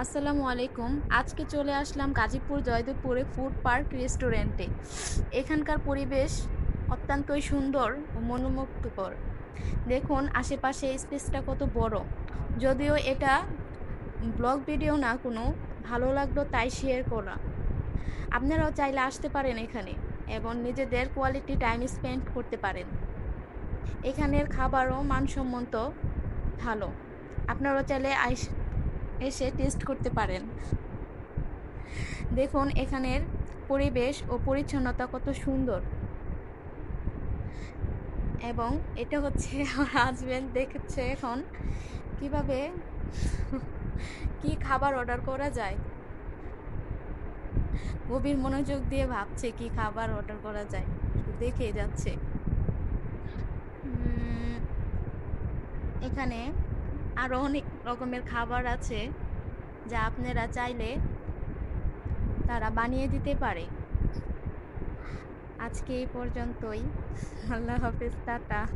আসসালামু আলাইকুম। আজকে চলে আসলাম গাজীপুর জয়দেবপুরে ফুড পার্ক রেস্টুরেন্টে। এখানকার পরিবেশ অত্যন্তই সুন্দর ও মনোমুগ্ধকর। দেখুন, আশেপাশে স্পেসটা কত বড়। যদিও এটা ব্লগ ভিডিও না, কোনো ভালো লাগল তাই শেয়ার করা। আপনারাও চাইলে আসতে পারেন এখানে এবং নিজেদের কোয়ালিটি টাইম স্পেন্ড করতে পারেন। এখানের খাবারও মানসম্মত ভালো। আপনারাও চাইলে আইস এসে টেস্ট করতে পারেন। দেখুন, এখানের পরিবেশ ও পরিচ্ছন্নতা কত সুন্দর। এবং এটা হচ্ছে আমার হাজবেন্ড দেখছে এখন কীভাবে, কি খাবার অর্ডার করা যায়। গভীর মনোযোগ দিয়ে ভাবছে কি খাবার অর্ডার করা যায় দেখে যাচ্ছে। এখানে আরও অনেক রকমের খাবার আছে যা আপনারা চাইলে তারা বানিয়ে দিতে পারে। আজকে এই পর্যন্তই। আল্লাহ হাফেজ, টাটা।